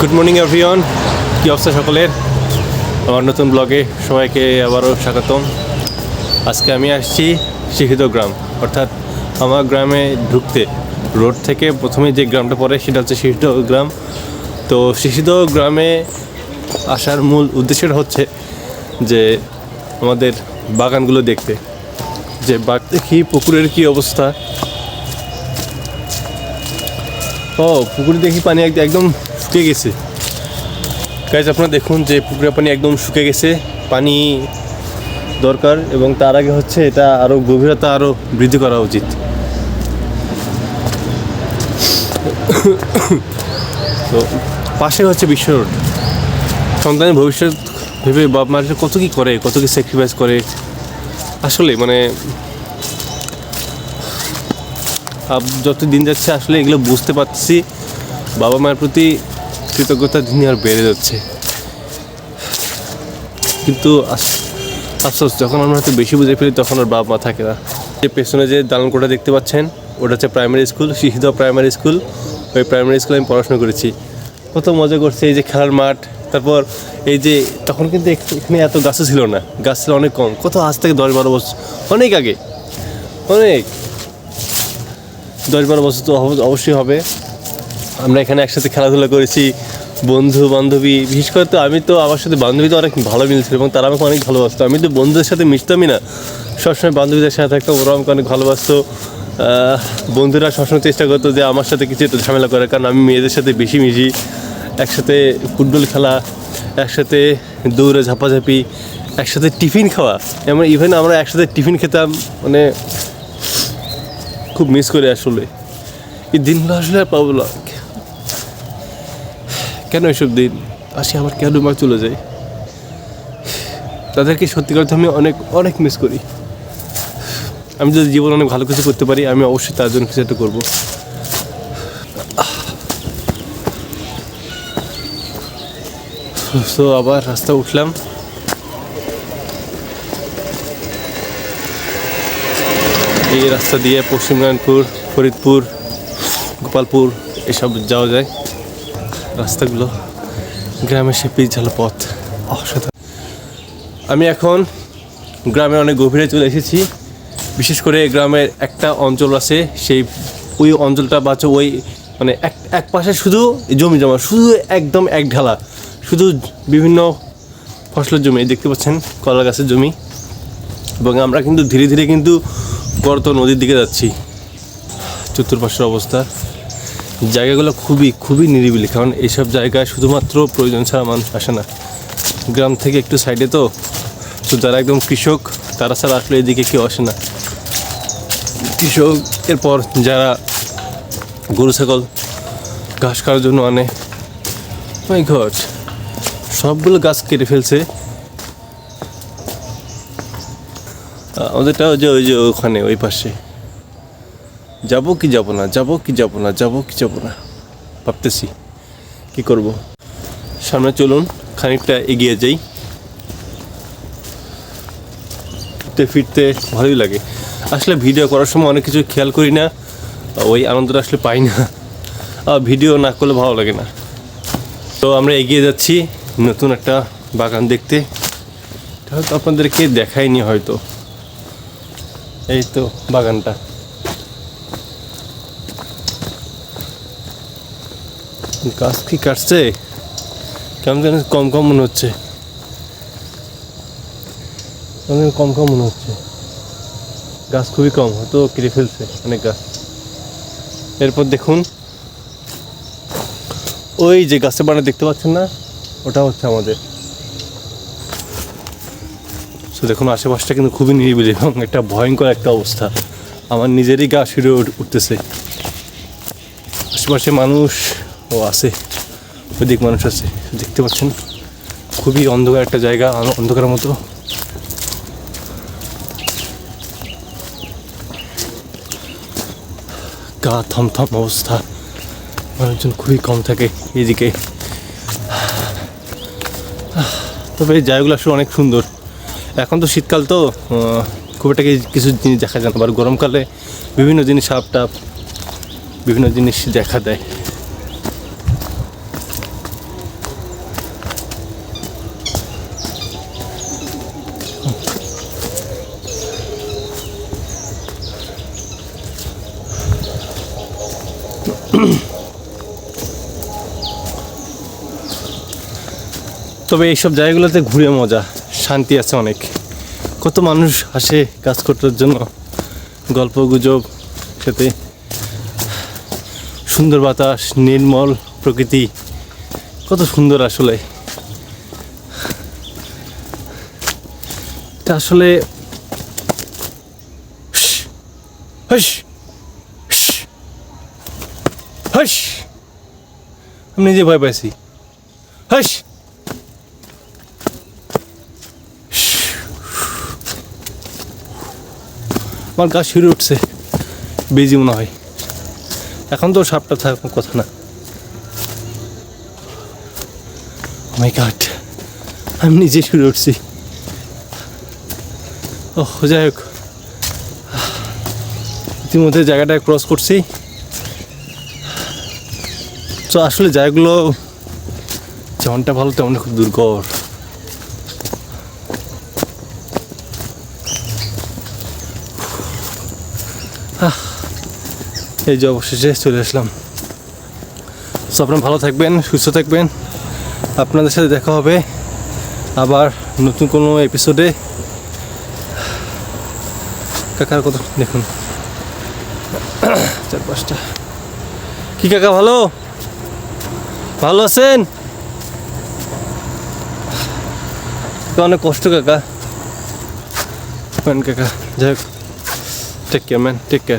Good morning everyone কী অবস্থা সকলের? আমার নতুন ব্লগে সবাইকে আবারও স্বাগতম। আজকে আমি আসছি শিক্ষিত গ্রাম, অর্থাৎ আমার গ্রামে ঢুকতে। রোড থেকে প্রথমে যে গ্রামটা পড়ে সেটা হচ্ছে শিক্ষিত গ্রাম। তো শিক্ষিত গ্রামে আসার মূল উদ্দেশ্যটা হচ্ছে যে আমাদের বাগানগুলো দেখতে। যে বাগ দেখি পুকুরের কী অবস্থা। ও, পুকুরে দেখি পানি একদম একদম শুকিয়ে গেছে। গাইজ আপনারা দেখুন যে পুকুরের পানি একদম শুকিয়ে গেছে। পানি দরকার এবং তার আগে হচ্ছে এটা আরও গভীরতা আরও বৃদ্ধি করা উচিত। তো পাশে হচ্ছে বিশ্ব রোড। সন্তানের ভবিষ্যৎ ভেবে বাপ মার কত কি করে, কত কি স্যাক্রিফাইস করে। আসলে মানে যত দিন যাচ্ছে আসলে এগুলো বুঝতে পারছি বাবা মায়ের প্রতি কৃতজ্ঞতা দিন আর বেড়ে যাচ্ছে। কিন্তু আফসোস, যখন আমরা হয়তো বেশি বুঝে ফেলি, তখন আর বাবা মা থাকে না। যে পেছনে যে দালান কোটা দেখতে পাচ্ছেন, ওটা হচ্ছে প্রাইমারি স্কুল শিহিদা প্রাইমারি স্কুল ওই প্রাইমারি স্কুলে আমি পড়াশোনা করেছি। কত মজা করছে, এই যে খেলার মাঠ, তারপর এই যে, তখন কিন্তু এখানে এত গাছও ছিল না। গাছ ছিল অনেক কম। কত আজ থেকে দশ বারো বছর, অনেক আগে। অনেক। দশ বারো বছর তো অব- অবশ্যই হবে। আমরা এখানে একসাথে খেলাধুলা করেছি, বন্ধু বান্ধবী, বিশেষ করে তো আমি তো আমার সাথে বান্ধবী তো অনেক ভালো মিলছিল এবং তারা আমাকে অনেক ভালোবাসতো। আমি তো বন্ধুদের সাথে মিশতামই না। সবসময় বান্ধবীদের সাথে থাকতাম ওরা আমাকে অনেক ভালোবাসতো। বন্ধুরা সবসময় চেষ্টা করতো যে আমার সাথে কিছু একটু ঝামেলা করে কারণ আমি মেয়েদের সাথে বেশি মিশি। একসাথে ফুটবল খেলা, একসাথে দৌড়ে ঝাপাঝাপি, একসাথে টিফিন খাওয়া। এমন ইভেন আমরা একসাথে টিফিন খেতাম মানে খুব মিস করি আসলে। এই দিনগুলো আসলে আর পাবো কেন এসব দিন? আসি, আমার কেন মা চলে যায়? তাদেরকে সত্যি কথা আমি অনেক অনেক মিস করি। আমি যদি জীবনে অনেক ভালো কিছু করতে পারি, আমি অবশ্যই তার জন্য কিছু একটা করব। সো আবার রাস্তা উঠলাম। এই রাস্তা দিয়ে পশ্চিমনারায়ণপুর ফরিদপুর, গোপালপুর, এসব যাওয়া যায়। রাস্তাগুলো গ্রামের সে পিচ্ছালো পথ। অসাধারণ। আমি এখন গ্রামে অনেক গভীরে চলে এসেছি। বিশেষ করে গ্রামের একটা অঞ্চল আছে, সেই ওই অঞ্চলটা বা ওই মানে এক এক পাশে শুধু জমি জমা, শুধু একদম এক ঢালা, শুধু বিভিন্ন ফসলের জমি দেখতে পাচ্ছেন কলা গাছের জমি। এবং আমরা কিন্তু ধীরে ধীরে কিন্তু করত নদীর দিকে যাচ্ছি। চতুর্পাশের অবস্থা। জায়গাগুলো খুবই খুবই নিরিবিলি, কারণ এইসব জায়গায় শুধুমাত্র প্রয়োজন ছাড়া মানুষ আসে না। গ্রাম থেকে একটু সাইডে তো তো যারা একদম কৃষক, তারা ছাড়া আসলে এদিকে কেউ আসে না। কৃষক এরপর যারা গরু, ছাগল ঘাস খাওয়ার জন্য আনে মাই ঘর, সবগুলো গাছ কেটে ফেলছে। আমাদেরটা ওই যে ওই যে ওখানে, ওই পাশে। যাব কি যাব না, যাব কি যাব না, যাব কি যাব না। ভাবতেছি, কি করব? সামনে চলুন, খানিকটা এগিয়ে যাই। ফিরতে ফিরতে ভালোই লাগে। আসলে ভিডিও করার সময় অনেক কিছু খেয়াল করি না, ওই আনন্দটা আসলে পাই না। আর ভিডিও না করলে ভালো লাগে না। তো আমরা এগিয়ে যাচ্ছি, নতুন একটা বাগান দেখতে। হয়তো আপনাদেরকে দেখাইনি হয়তো। এই তো বাগানটা। গাছ কি কাটছে? কেমন যেন কম কম মনে হচ্ছে। কেমন কম কম মনে হচ্ছে। গাছ খুবই কম, হয়তো কেটে ফেলছে অনেক গাছ। এরপর দেখুন, ওই যে গাছের বানা দেখতে পাচ্ছেন না, ওটা হচ্ছে আমাদের। তো দেখুন, আশেপাশটা কিন্তু খুবই নিরিবিলি এবং একটা ভয়ঙ্কর একটা অবস্থা। আমার নিজেরই গা শিরে উঠতেছে। আশেপাশে মানুষ ও আছে। ওইদিক মানুষ আছে, দেখতে পাচ্ছেন? খুবই অন্ধকার একটা জায়গা অন্ধকারের মতো। গা থমথম অবস্থা। মানুষজন খুবই কম থাকে এদিকে। তবে এই জায়গাগুলো আসলে অনেক সুন্দর। এখন তো শীতকাল তো খুব একটা কিছু জিনিস দেখা যায় না। আবার গরমকালে বিভিন্ন জিনিস সাপ টাপ বিভিন্ন জিনিস দেখা দেয়। তবে এইসব জায়গাগুলোতে ঘুরে মজা, শান্তি আছে অনেক। কত মানুষ আসে কাজ করতে জন্য, গল্প গুজব খেতে। সুন্দর বাতাস, নির্মল প্রকৃতি, কত সুন্দর আসলে। আসলে হস হস আমি নিজে ভয় পাইছি। হস আমার গা শিউরে উঠছে। বেজি মনে হয়। এখন তো সাপটা থাকার কথা না। মাই গাড আমি নিজে শুরু উঠছি। ও যাই হোক। ইতিমধ্যে জায়গাটা ক্রস করছি। তো আসলে জায়গাগুলো যেমনটা ভালো, তেমনটা খুব দুর্গর। এই যে অবশেষে চলে আসলাম। তো আপনারা ভালো থাকবেন, সুস্থ থাকবেন। আপনাদের সাথে দেখা হবে আবার নতুন কোনো এপিসোডে কাকার কত দেখুন। চার পাঁচটা কি কাকা, ভালো? ভালো আছেন? অনেক কষ্ট কাকা। ম্যান কাকা যাই হোক take care man take care